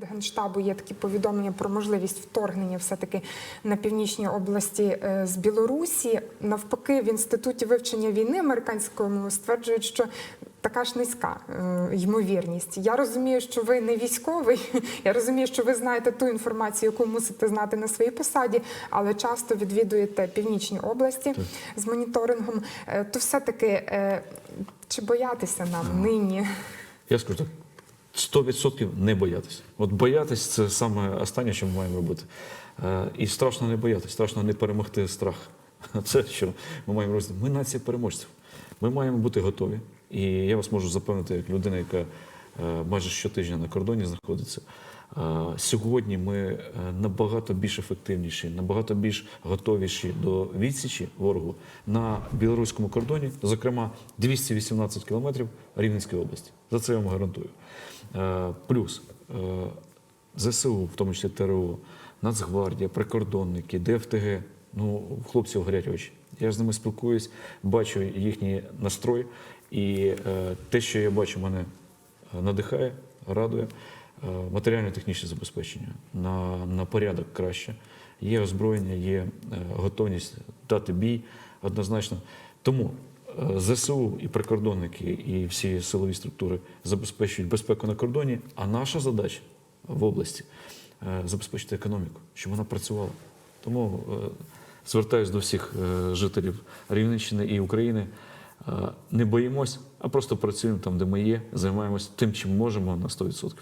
від генштабу є такі повідомлення про можливість вторгнення все-таки на північній області е, з Білорусі. Навпаки, в інституті вивчення війни американському стверджують, що така ж низька е, ймовірність. Я розумію, що ви не військовий. Я розумію, що ви знаєте ту інформацію, яку мусите знати на своїй посаді, але часто відвідуєте північні області з моніторингом. Е, То все-таки е, чи боятися нам нині? Я скажу так: 100% не боятися. От боятись це саме останнє, що ми маємо робити. Е, І страшно не боятися, страшно не перемогти страх. Це що ми маємо робити. Ми нація переможців. Ми маємо бути готові. І я вас можу запевнити, як людина, яка е, майже щотижня на кордоні знаходиться. Сьогодні ми е, набагато більш ефективніші, набагато більш готовіші до відсічі ворогу на білоруському кордоні, зокрема 218 кілометрів Рівненської області. За це я вам гарантую. Е, Плюс е, ЗСУ, в тому числі ТРО, Нацгвардія, прикордонники, ДФТГ. Ну, хлопців горять очі. Я з ними спілкуюсь, бачу їхній настрой, і те, що я бачу, мене надихає, радує. Е, Матеріально-технічне забезпечення на, на порядок краще. Є озброєння, є е, готовність дати бій однозначно. Тому е, ЗСУ і прикордонники, і всі силові структури забезпечують безпеку на кордоні. А наша задача в області забезпечити економіку, щоб вона працювала. Тому звертаюся до всіх жителів Рівненщини і України. Не боїмось, а просто працюємо там, де ми є, займаємось тим, чим можемо на 100%.